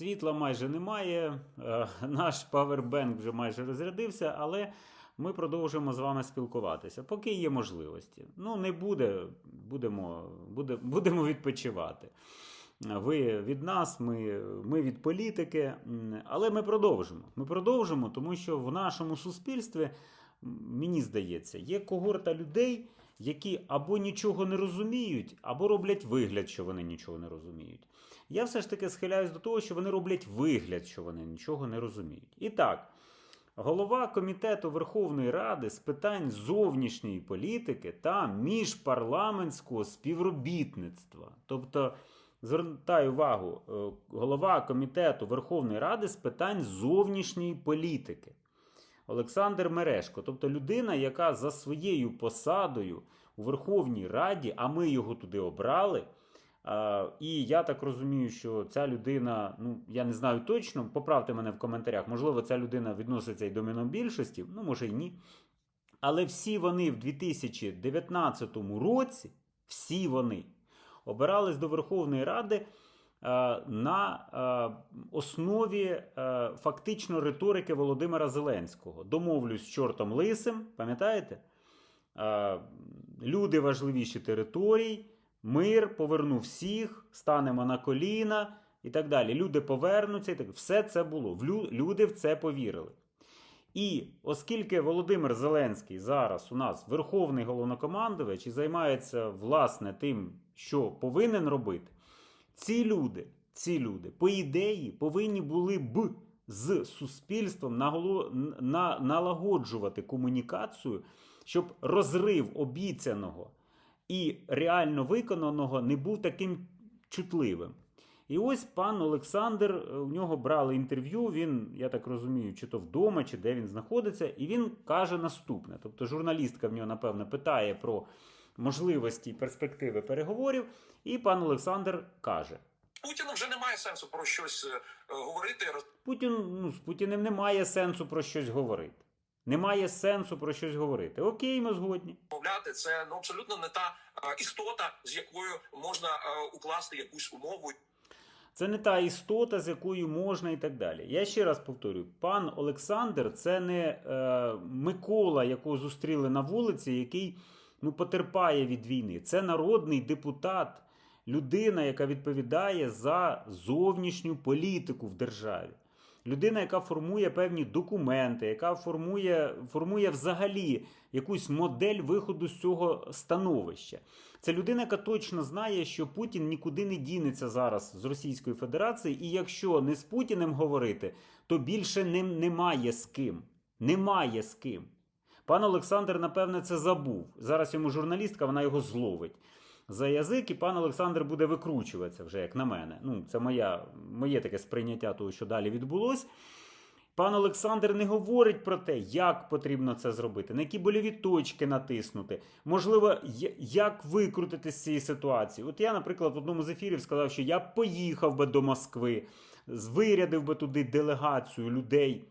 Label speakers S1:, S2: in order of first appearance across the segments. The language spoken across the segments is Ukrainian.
S1: Світла майже немає, е, наш павербенк вже майже розрядився, але ми продовжуємо з вами спілкуватися, поки є можливості. Ну, не буде, будемо, буде, будемо відпочивати. Ви від нас, ми, ми від політики, але ми продовжимо. Ми продовжимо, тому що в нашому суспільстві, мені здається, є когорта людей, які або нічого не розуміють, або роблять вигляд, що вони нічого не розуміють. Я все ж таки схиляюсь до того, що вони роблять вигляд, що вони нічого не розуміють. І так, голова комітету Верховної Ради з питань зовнішньої політики та міжпарламентського співробітництва. Тобто, звертаю увагу, е, голова комітету Верховної Ради з питань зовнішньої політики. Олександр Мерешко, тобто людина, яка за своєю посадою у Верховній Раді, а ми його туди обрали. І я так розумію, що ця людина, ну я не знаю точно, поправте мене в коментарях. Можливо, ця людина відноситься і до монобільшості, ну може і ні. Але всі вони в 2019 році, всі вони обирались до Верховної Ради на е, основі е, фактично риторики Володимира Зеленського. Домовлюсь з чортом лисим, пам'ятаєте? Е, Люди важливіші територій, мир, поверну всіх, станемо на коліна і так далі. Люди повернуться, і так все це було. Люди в це повірили. І оскільки Володимир Зеленський зараз у нас верховний головнокомандувач і займається власне тим, що повинен робити, ці люди, ці люди, по ідеї, повинні були б з суспільством наголо- на, налагоджувати комунікацію, щоб розрив обіцяного і реально виконаного не був таким чутливим. І ось пан Олександр, е, у нього брали інтерв'ю. Він, я так розумію, чи то вдома, чи де він знаходиться, і він каже наступне. Тобто, журналістка в нього, напевно, питає про можливості і перспективи переговорів, і пан Олександр каже:
S2: Путіну вже немає сенсу про щось е, говорити.
S1: Путін, ну, з Путіним немає сенсу про щось говорити. Немає сенсу про щось говорити. Окей, ми згодні.
S2: розмовляти. Це ну абсолютно не та е, істота, з якою можна е, укласти якусь умову.
S1: Це не та істота, з якою можна і так далі. Я ще раз повторюю: пан Олександр це не е, Микола, якого зустріли на вулиці, який ну, потерпає від війни. Це народний депутат, людина, яка відповідає за зовнішню політику в державі. Людина, яка формує певні документи, яка формує, формує взагалі якусь модель виходу з цього становища. Це людина, яка точно знає, що Путін нікуди не дінеться зараз з Російської Федерації, і якщо не з Путіним говорити, то більше ним немає з ким. Немає з ким. Пан Олександр, напевне, це забув. Зараз йому журналістка, вона його зловить за язик, і пан Олександр буде викручуватися вже, як на мене. Ну, це моя, моє таке сприйняття того, що далі відбулось. Пан Олександр не говорить про те, як потрібно це зробити, на які больові точки натиснути, можливо, як викрутити з цієї ситуації. От я, наприклад, в одному з ефірів сказав, що я поїхав би до Москви, вирядив би туди делегацію людей,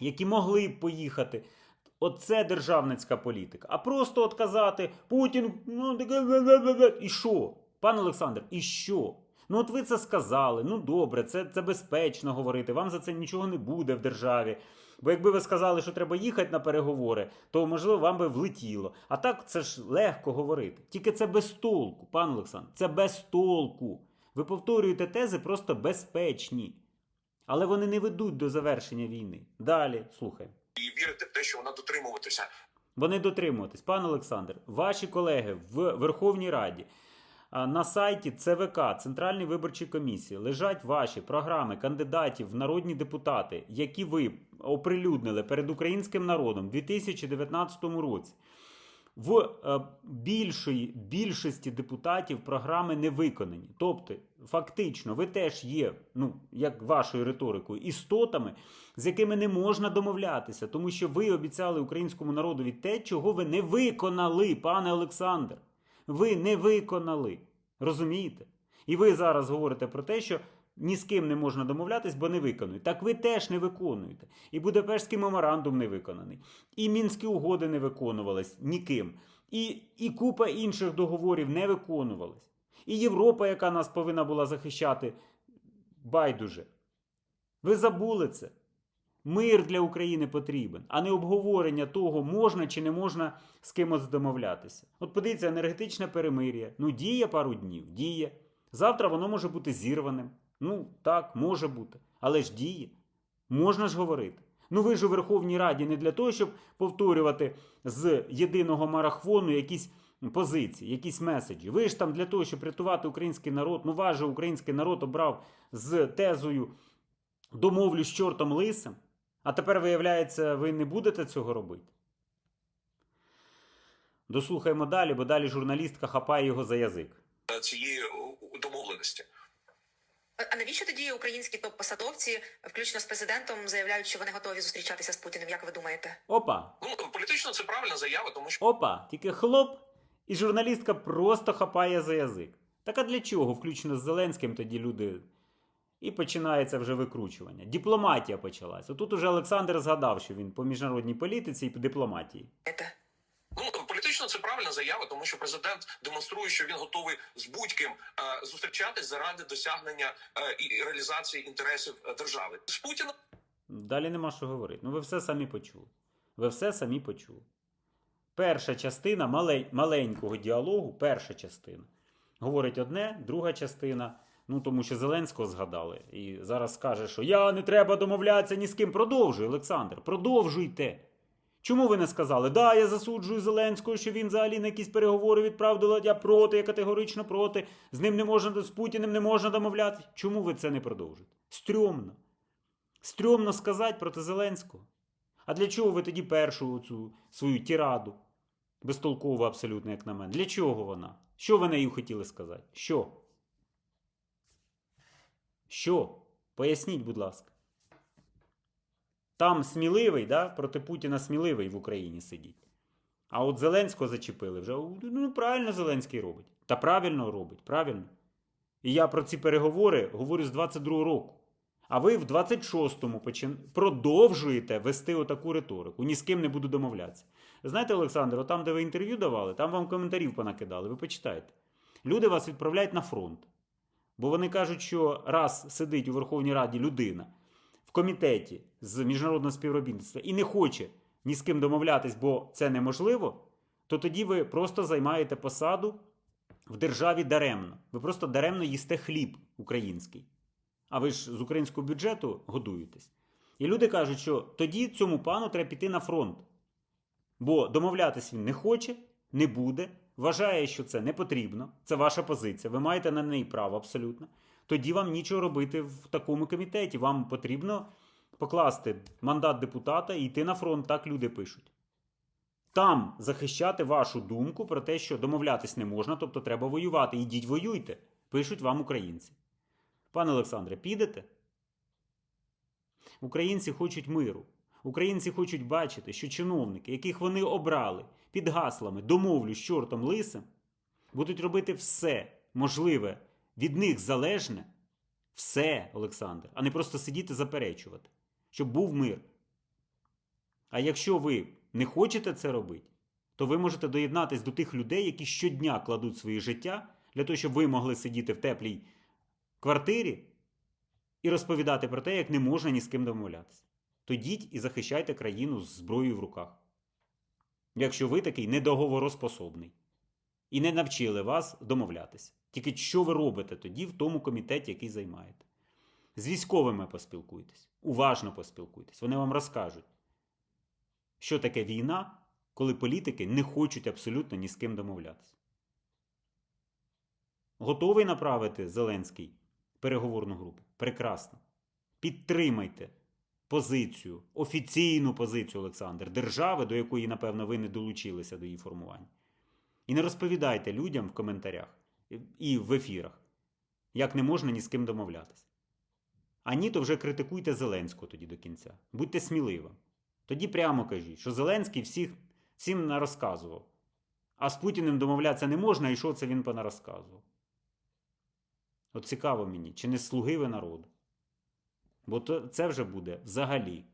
S1: які могли б поїхати. Оце державницька політика. А просто от казати Путін, ну і що? Пан Олександр, і що? Ну, от ви це сказали. Ну добре, це, це безпечно говорити. Вам за це нічого не буде в державі. Бо якби ви сказали, що треба їхати на переговори, то можливо вам би влетіло. А так це ж легко говорити. Тільки це без толку, пан Олександр. Це без толку. Ви повторюєте тези просто безпечні. Але вони не ведуть до завершення війни. Далі, слухаємо.
S2: І вірити в те, що вона дотримуватися.
S1: Вони дотримуватись. Пан Олександр, ваші колеги в Верховній Раді на сайті ЦВК Центральної виборчої комісії лежать ваші програми кандидатів в народні депутати, які ви оприлюднили перед українським народом у 2019 році. В е, більшої, більшості депутатів програми не виконані. Тобто, фактично, ви теж є, ну, як вашою риторикою, істотами, з якими не можна домовлятися, тому що ви обіцяли українському народові те, чого ви не виконали, пане Олександр. Ви не виконали. Розумієте? І ви зараз говорите про те, що ні з ким не можна домовлятись, бо не виконують. Так ви теж не виконуєте. І Будапештський меморандум не виконаний, і мінські угоди не виконувались ніким. І, і купа інших договорів не виконувались. І Європа, яка нас повинна була захищати, байдуже. Ви забули це. Мир для України потрібен, а не обговорення того, можна чи не можна з кимось домовлятися. От подивіться, енергетичне перемир'я. Ну, діє пару днів, діє. Завтра воно може бути зірваним. Ну, так, може бути. Але ж діє. Можна ж говорити. Ну ви ж у Верховній Раді не для того, щоб повторювати з єдиного марахвону якісь позиції, якісь меседжі. Ви ж там для того, щоб рятувати український народ. Ну ваш же український народ обрав з тезою домовлю з чортом лисим. А тепер, виявляється, ви не будете цього робити. Дослухаємо далі, бо далі журналістка хапає його за язик.
S2: е, цієї домовленості.
S3: А навіщо тоді українські топ-посадовці, включно з президентом, заявляють, що вони готові зустрічатися з Путіним? Як ви думаєте?
S1: Опа!
S2: Ну політично це правильна заява, тому що
S1: Опа! Тільки хлоп, і журналістка просто хапає за язик. Так а для чого, включно з Зеленським, тоді люди. І починається вже викручування. Дипломатія почалась. Отут уже Олександр згадав, що він по міжнародній політиці і по дипломатії.
S2: ну політично це правильна заява, тому що президент демонструє, що він готовий з будь-ким е, зустрічатись заради досягнення е, і реалізації інтересів е, держави. З Путіним
S1: Далі нема що говорити. Ну ви все самі почули. Ви все самі почули. Перша частина мале- маленького діалогу, перша частина. Говорить одне, друга частина. Ну тому що Зеленського згадали. І зараз скаже, що я не треба домовлятися ні з ким. Продовжуй, Олександр, продовжуйте. Чому ви не сказали? Да, я засуджую Зеленського, що він взагалі на якісь переговори відправив, я проти, я категорично проти. З ним не можна, з Путіним не можна домовлятися. Чому ви це не продовжуєте? Стрьомно. Стрьомно сказати проти Зеленського. А для чого ви тоді першу цю свою тіраду? Безтолково абсолютно, як на мене. Для чого вона? Що ви нею хотіли сказати? Що? Що? Поясніть, будь ласка. Там сміливий, да? проти Путіна сміливий в Україні сидіть. А от Зеленського зачепили вже. Ну, правильно Зеленський робить. Та правильно робить, правильно. І я про ці переговори говорю з 22-го року. А ви в 26-му почин... продовжуєте вести отаку риторику. Ні з ким не буду домовлятися. Знаєте, Олександр, там, де ви інтерв'ю давали, там вам коментарів понакидали, ви почитайте. Люди вас відправляють на фронт. Бо вони кажуть, що раз сидить у Верховній Раді людина комітеті з міжнародного співробітництва і не хоче ні з ким домовлятись, бо це неможливо, то тоді ви просто займаєте посаду в державі даремно. Ви просто даремно їсте хліб український. А ви ж з українського бюджету годуєтесь. І люди кажуть, що тоді цьому пану треба піти на фронт. Бо домовлятись він не хоче, не буде, вважає, що це не потрібно. Це ваша позиція. Ви маєте на неї право абсолютно. Тоді вам нічого робити в такому комітеті. Вам потрібно покласти мандат депутата і йти на фронт, так люди пишуть. Там захищати вашу думку про те, що домовлятись не можна, тобто треба воювати. Ідіть воюйте, пишуть вам українці. Пане Олександре, підете? Українці хочуть миру. Українці хочуть бачити, що чиновники, яких вони обрали під гаслами домовлю з чортом лисим, будуть робити все можливе від них залежне, все, Олександр, а не просто сидіти заперечувати, щоб був мир. А якщо ви не хочете це робити, то ви можете доєднатись до тих людей, які щодня кладуть своє життя для того, щоб ви могли сидіти в теплій квартирі і розповідати про те, як не можна ні з ким домовлятися. То йдіть і захищайте країну з зброєю в руках. Якщо ви такий недоговороспособний і не навчили вас домовлятися. Тільки що ви робите тоді в тому комітеті, який займаєте? З військовими поспілкуйтесь, уважно поспілкуйтесь. Вони вам розкажуть, що таке війна, коли політики не хочуть абсолютно ні з ким домовлятися. Готовий направити Зеленський переговорну групу? Прекрасно. Підтримайте позицію, офіційну позицію Олександр, держави, до якої, напевно, ви не долучилися до її формування. І не розповідайте людям в коментарях і в ефірах, як не можна ні з ким домовлятися. А ні, то вже критикуйте Зеленського тоді до кінця. Будьте сміливими. Тоді прямо кажіть, що Зеленський всіх, всім нарозказував. А з Путіним домовлятися не можна, і що це він понарозказував. От цікаво мені, чи не слуги ви народу? Бо то, це вже буде взагалі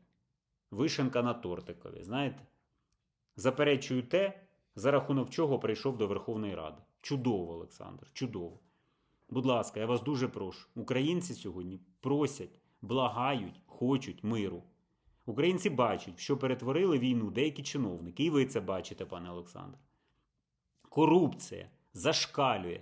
S1: вишенка на тортикові, знаєте? Заперечую те, за рахунок чого прийшов до Верховної Ради. Чудово, Олександр, чудово. Будь ласка, я вас дуже прошу. Українці сьогодні просять благають, хочуть миру. Українці бачать, що перетворили війну деякі чиновники, і ви це бачите, пане Олександр. Корупція зашкалює.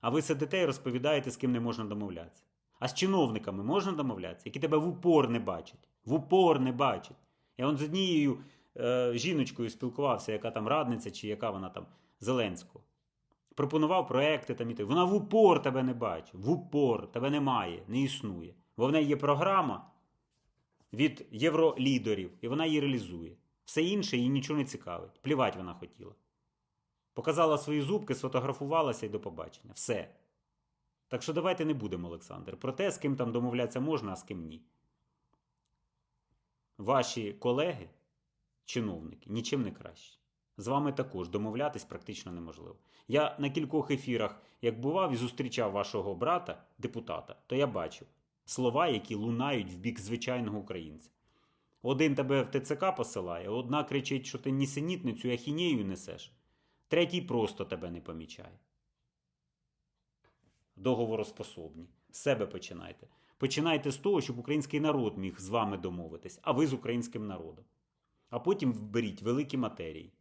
S1: А ви сидите і розповідаєте, з ким не можна домовлятися. А з чиновниками можна домовлятися, які тебе в упор не бачать. В упор не бачать. Я он з однією е, жіночкою спілкувався, яка там радниця, чи яка вона там Зеленського. Пропонував проекти там і так. Вона в упор тебе не бачить. В упор тебе немає, не існує. Бо в неї є програма від євролідерів, і вона її реалізує. Все інше їй нічого не цікавить. Плівать вона хотіла. Показала свої зубки, сфотографувалася і до побачення. Все. Так що давайте не будемо, Олександр, про те, з ким там домовлятися можна, а з ким ні. Ваші колеги, чиновники, нічим не кращі. З вами також домовлятись практично неможливо. Я на кількох ефірах, як бував і зустрічав вашого брата, депутата, то я бачив слова, які лунають в бік звичайного українця. Один тебе в ТЦК посилає, одна кричить, що ти нісенітницю ахінею несеш, третій просто тебе не помічає. Договороспособні. З себе починайте. Починайте з того, щоб український народ міг з вами домовитись, а ви з українським народом. А потім вберіть великі матерії.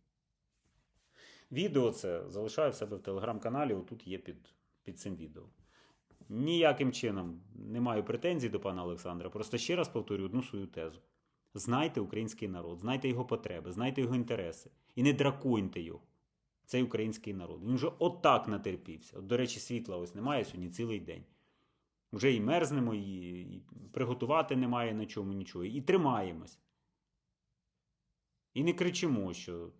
S1: Відео це залишаю в себе в телеграм-каналі, отут є під, під цим відео. Ніяким чином не маю претензій до пана Олександра. Просто ще раз повторю одну свою тезу. Знайте український народ, знайте його потреби, знайте його інтереси. І не драконьте його. Цей український народ. Він вже отак натерпівся. От, до речі, світла ось немає сьогодні цілий день. Вже і мерзнемо, і, і приготувати немає на чому нічого. І тримаємось. І не кричимо, що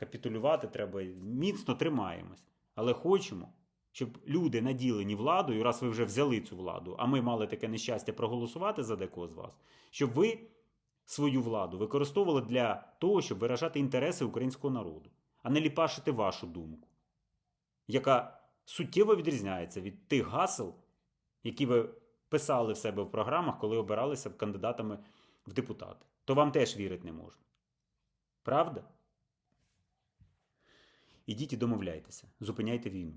S1: капітулювати треба. Міцно тримаємось. Але хочемо, щоб люди, наділені владою, раз ви вже взяли цю владу, а ми мали таке нещастя проголосувати за декого з вас, щоб ви свою владу використовували для того, щоб виражати інтереси українського народу, а не ліпашити вашу думку, яка суттєво відрізняється від тих гасел, які ви писали в себе в програмах, коли обиралися кандидатами в депутати. То вам теж вірити не можна. Правда? Ідіть і домовляйтеся, зупиняйте війну.